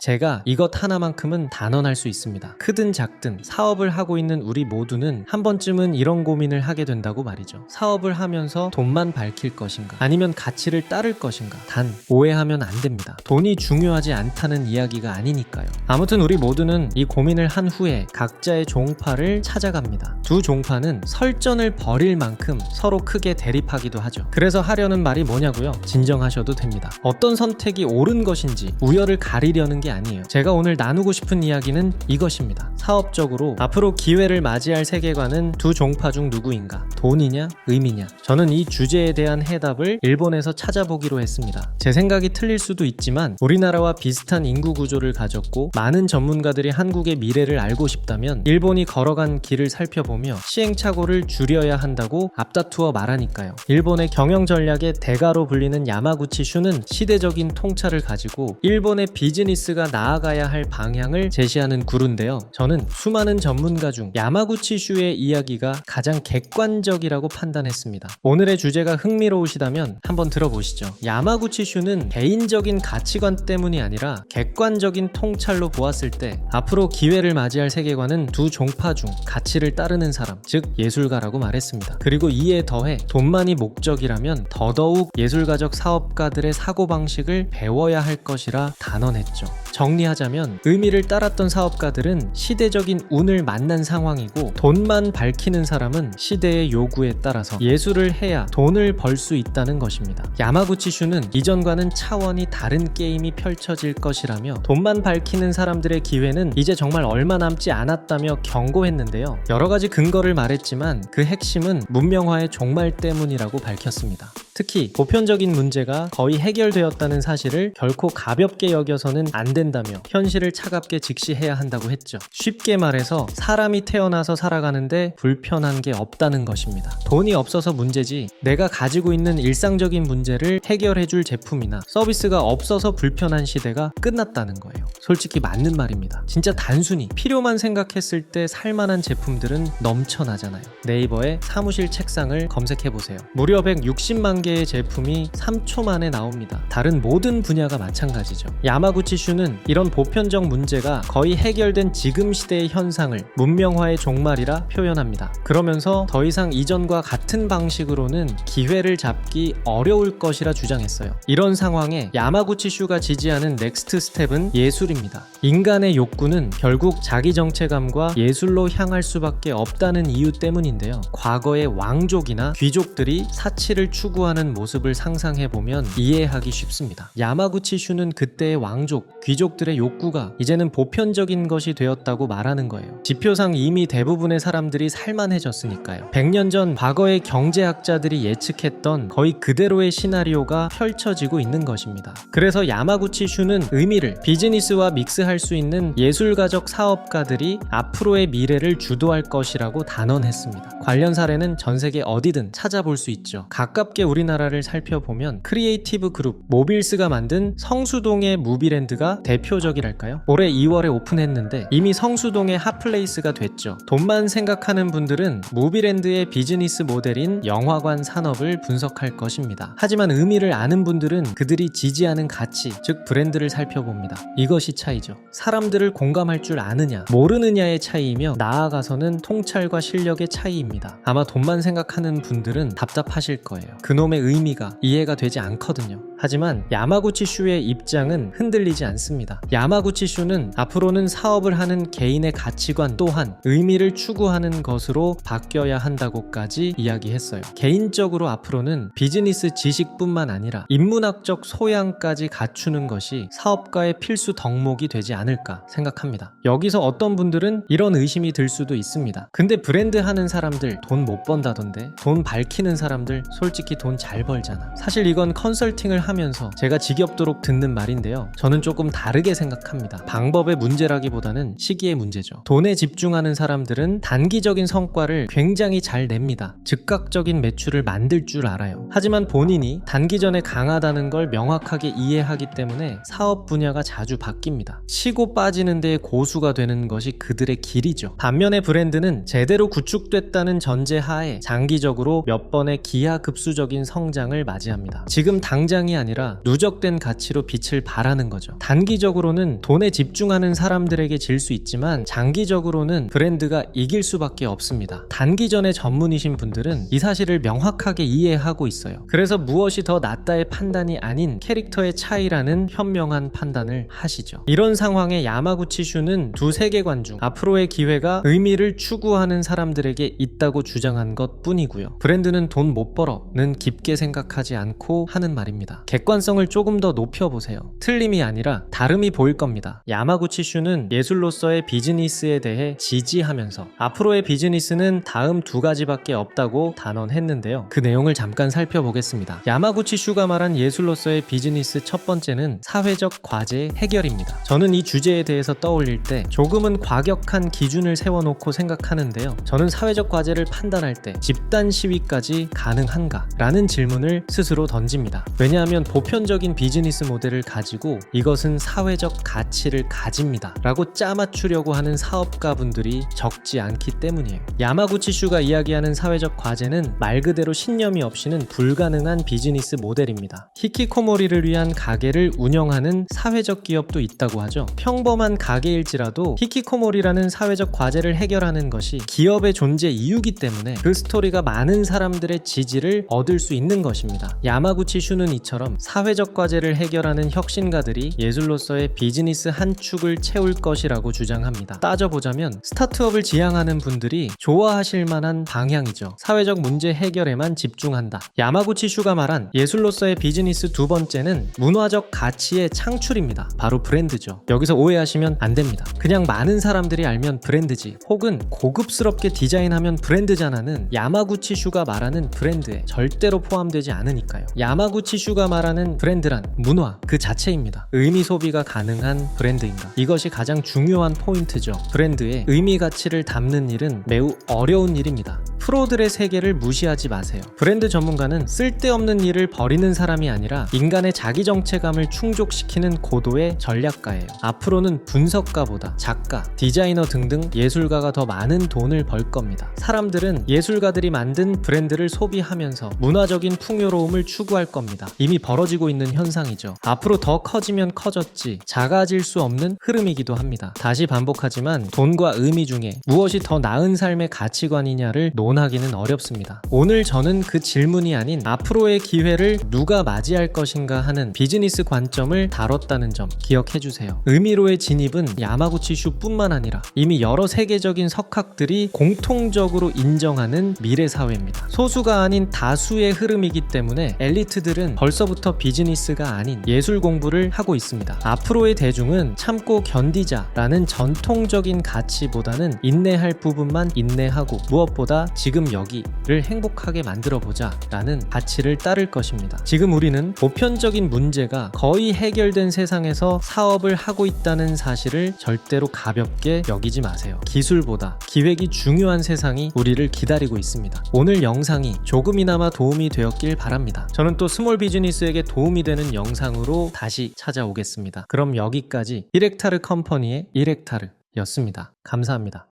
제가 이것 하나만큼은 단언할 수 있습니다. 크든 작든 사업을 하고 있는 우리 모두는 한 번쯤은 이런 고민을 하게 된다고 말이죠. 사업을 하면서 돈만 밝힐 것인가? 아니면 가치를 따를 것인가? 단, 오해하면 안 됩니다. 돈이 중요하지 않다는 이야기가 아니니까요. 아무튼 우리 모두는 이 고민을 한 후에 각자의 종파를 찾아갑니다. 두 종파는 설전을 벌일 만큼 서로 크게 대립하기도 하죠. 그래서 하려는 말이 뭐냐고요? 진정하셔도 됩니다. 어떤 선택이 옳은 것인지 우열을 가리려는 게 아니에요. 제가 오늘 나누고 싶은 이야기는 이것입니다. 사업적으로 앞으로 기회를 맞이할 세계관은 두 종파 중 누구인가? 돈이냐, 의미냐? 저는 이 주제에 대한 해답을 일본에서 찾아보기로 했습니다. 제 생각이 틀릴 수도 있지만 우리나라와 비슷한 인구 구조를 가졌고 많은 전문가들이 한국의 미래를 알고 싶다면 일본이 걸어간 길을 살펴보며 시행착오를 줄여야 한다고 앞다투어 말하니까요. 일본의 경영 전략의 대가로 불리는 야마구치 슈는 시대적인 통찰을 가지고 일본의 비즈니스가 나아가야 할 방향을 제시하는 구루인데요. 저는 수많은 전문가 중 야마구치 슈의 이야기가 가장 객관적이라고 판단했습니다. 오늘의 주제가 흥미로우시다면 한번 들어보시죠. 야마구치 슈는 개인적인 가치관 때문이 아니라 객관적인 통찰로 보았을 때 앞으로 기회를 맞이할 세계관은 두 종파 중 가치를 따르는 사람, 즉 예술가라고 말했습니다. 그리고 이에 더해 돈만이 목적이라면 더더욱 예술가적 사업가들의 사고방식을 배워야 할 것이라 단언했죠. 정리하자면 의미를 따랐던 사업가들은 시대 적인 운을 만난 상황이고 돈만 밝히는 사람은 시대의 요구에 따라서 예술을 해야 돈을 벌 수 있다는 것입니다. 야마구치 슈는 이전과는 차원이 다른 게임이 펼쳐질 것이라며 돈만 밝히는 사람들의 기회는 이제 정말 얼마 남지 않았다며 경고했는데요. 여러 가지 근거를 말했지만 그 핵심은 문명화의 종말 때문이라고 밝혔습니다. 특히 보편적인 문제가 거의 해결되었다는 사실을 결코 가볍게 여겨서는 안 된다며 현실을 차갑게 직시해야 한다고 했죠. 쉽게 말해서 사람이 태어나서 살아가는데 불편한 게 없다는 것입니다. 돈이 없어서 문제지 내가 가지고 있는 일상적인 문제를 해결해줄 제품이나 서비스가 없어서 불편한 시대가 끝났다는 거예요. 솔직히 맞는 말입니다. 진짜 단순히 필요만 생각했을 때 살만한 제품들은 넘쳐나잖아요. 네이버에 사무실 책상을 검색해보세요. 무려 160만 개의 제품이 3초 만에 나옵니다. 다른 모든 분야가 마찬가지죠. 야마구치 슈는 이런 보편적 문제가 거의 해결된 지금 시대의 현상을 문명화의 종말이라 표현합니다. 그러면서 더 이상 이전과 같은 방식으로는 기회를 잡기 어려울 것이라 주장했어요. 이런 상황에 야마구치 슈가 지지하는 넥스트 스텝은 예술입니다. 인간의 욕구는 결국 자기 정체감과 예술로 향할 수밖에 없다는 이유 때문인데요. 과거의 왕족이나 귀족들이 사치를 추구하는 모습을 상상해 보면 이해하기 쉽습니다. 야마구치 슈는 그때의 왕족, 귀족들의 욕구가 이제는 보편적인 것이 되었다고 말하는 거예요. 지표상 이미 대부분의 사람들이 살만해졌으니까요. 100년 전 과거의 경제학자들이 예측했던 거의 그대로의 시나리오가 펼쳐지고 있는 것입니다. 그래서 야마구치 슈는 의미를 비즈니스와 믹스할 수 있는 예술가적 사업가들이 앞으로의 미래를 주도할 것이라고 단언했습니다. 관련 사례는 전 세계 어디든 찾아볼 수 있죠. 가깝게 우리 나라를 살펴보면 크리에이티브 그룹 모빌스가 만든 성수동의 무비랜드가 대표적이랄까요? 올해 2월에 오픈했는데 이미 성수동의 핫플레이스가 됐죠. 돈만 생각하는 분들은 무비랜드의 비즈니스 모델인 영화관 산업을 분석할 것입니다. 하지만 의미를 아는 분들은 그들이 지지하는 가치, 즉 브랜드를 살펴봅니다. 이것이 차이죠. 사람들을 공감할 줄 아느냐, 모르느냐의 차이이며 나아가서는 통찰과 실력의 차이입니다. 아마 돈만 생각하는 분들은 답답하실 거예요. 그놈 의 의미가 이해가 되지 않거든요. 하지만 야마구치 슈의 입장은 흔들리지 않습니다. 야마구치 슈는 앞으로는 사업을 하는 개인의 가치관 또한 의미를 추구하는 것으로 바뀌어야 한다고까지 이야기했어요. 개인적으로 앞으로는 비즈니스 지식뿐만 아니라 인문학적 소양까지 갖추는 것이 사업가의 필수 덕목이 되지 않을까 생각합니다. 여기서 어떤 분들은 이런 의심이 들 수도 있습니다. 근데 브랜드 하는 사람들 돈 못 번다던데 돈 밝히는 사람들 솔직히 돈 잘 벌잖아. 사실 이건 컨설팅을 하면서 제가 지겹도록 듣는 말인데요. 저는 조금 다르게 생각합니다. 방법의 문제라기보다는 시기의 문제죠. 돈에 집중하는 사람들은 단기적인 성과를 굉장히 잘 냅니다. 즉각적인 매출을 만들 줄 알아요. 하지만 본인이 단기전에 강하다는 걸 명확하게 이해하기 때문에 사업 분야가 자주 바뀝니다. 치고 빠지는 데에 고수가 되는 것이 그들의 길이죠. 반면에 브랜드는 제대로 구축됐다는 전제 하에 장기적으로 몇 번의 기하급수적인 성장을 맞이합니다. 지금 당장이 아니라 누적된 가치로 빛을 발하는 거죠. 단기적 단기적으로는 돈에 집중하는 사람들에게 질 수 있지만 장기적으로는 브랜드가 이길 수밖에 없습니다. 단기전의 전문이신 분들은 이 사실을 명확하게 이해하고 있어요. 그래서 무엇이 더 낫다의 판단이 아닌 캐릭터의 차이라는 현명한 판단을 하시죠. 이런 상황에 야마구치 슈는 두 세계관 중 앞으로의 기회가 의미를 추구하는 사람들에게 있다고 주장한 것 뿐이고요. 브랜드는 돈 못 벌어는 깊게 생각하지 않고 하는 말입니다. 객관성을 조금 더 높여보세요. 틀림이 아니라 다름이 보일 겁니다. 야마구치 슈는 예술로서의 비즈니스에 대해 지지하면서 앞으로의 비즈니스는 다음 두 가지밖에 없다고 단언했는데요. 그 내용을 잠깐 살펴보겠습니다. 야마구치 슈가 말한 예술로서의 비즈니스 첫 번째는 사회적 과제 해결입니다. 저는 이 주제에 대해서 떠올릴 때 조금은 과격한 기준을 세워놓고 생각하는데요. 저는 사회적 과제를 판단할 때 집단 시위까지 가능한가? 라는 질문을 스스로 던집니다. 왜냐하면 보편적인 비즈니스 모델을 가지고 이것은 사회적 가치를 가집니다. 라고 짜맞추려고 하는 사업가분들이 적지 않기 때문이에요. 야마구치 슈가 이야기하는 사회적 과제는 말 그대로 신념이 없이는 불가능한 비즈니스 모델입니다. 히키코모리를 위한 가게를 운영하는 사회적 기업도 있다고 하죠. 평범한 가게일지라도 히키코모리라는 사회적 과제를 해결하는 것이 기업의 존재 이유기 때문에 그 스토리가 많은 사람들의 지지를 얻을 수 있는 것입니다. 야마구치 슈는 이처럼 사회적 과제를 해결하는 혁신가들이 예술로서의 비즈니스 한 축을 채울 것이라고 주장합니다. 따져보자면 스타트업을 지향하는 분들이 좋아하실 만한 방향이죠. 사회적 문제 해결에만 집중한다. 야마구치 슈가 말한 예술로서의 비즈니스 두 번째는 문화적 가치의 창출입니다. 바로 브랜드죠. 여기서 오해하시면 안 됩니다. 그냥 많은 사람들이 알면 브랜드지 혹은 고급스럽게 디자인하면 브랜드잖아는 야마구치 슈가 말하는 브랜드에 절대로 포함되지 않으니까요. 야마구치 슈가 말하는 브랜드란 문화 그 자체입니다. 의미 소비가 가능한 브랜드인가. 이것이 가장 중요한 포인트죠. 브랜드에 의미 가치를 담는 일은 매우 어려운 일입니다. 프로들의 세계를 무시하지 마세요. 브랜드 전문가는 쓸데없는 일을 버리는 사람이 아니라 인간의 자기 정체감을 충족시키는 고도의 전략가예요. 앞으로는 분석가보다 작가, 디자이너 등등 예술가가 더 많은 돈을 벌 겁니다. 사람들은 예술가들이 만든 브랜드를 소비하면서 문화적인 풍요로움을 추구할 겁니다. 이미 벌어지고 있는 현상이죠. 앞으로 더 커지면 커졌지 작아질 수 없는 흐름이기도 합니다. 다시 반복하지만 돈과 의미 중에 무엇이 더 나은 삶의 가치관이냐를 논하기는 어렵습니다. 오늘 저는 그 질문이 아닌 앞으로의 기회를 누가 맞이할 것인가 하는 비즈니스 관점을 다뤘다는 점 기억해 주세요. 의미로의 진입은 야마구치 슈뿐만 아니라 이미 여러 세계적인 석학들이 공통적으로 인정하는 미래 사회입니다. 소수가 아닌 다수의 흐름이기 때문에 엘리트들은 벌써 부터 비즈니스가 아닌 예술 공부를 하고 있습니다. 앞으로의 대중은 참고 견디자라는 전통적인 가치보다는 인내할 부분만 인내하고 무엇보다 지금 여기를 행복하게 만들어 보자 라는 가치를 따를 것입니다. 지금 우리는 보편적인 문제가 거의 해결된 세상에서 사업을 하고 있다는 사실을 절대로 가볍게 여기지 마세요. 기술보다 기획이 중요한 세상이 우리를 기다리고 있습니다. 오늘 영상이 조금이나마 도움이 되었길 바랍니다. 저는 또 스몰 비즈니스에게 도움이 되는 영상으로 다시 찾아오겠습니다. 그럼 여기까지 이렉타르 컴퍼니의 이렉타르 였습니다. 감사합니다.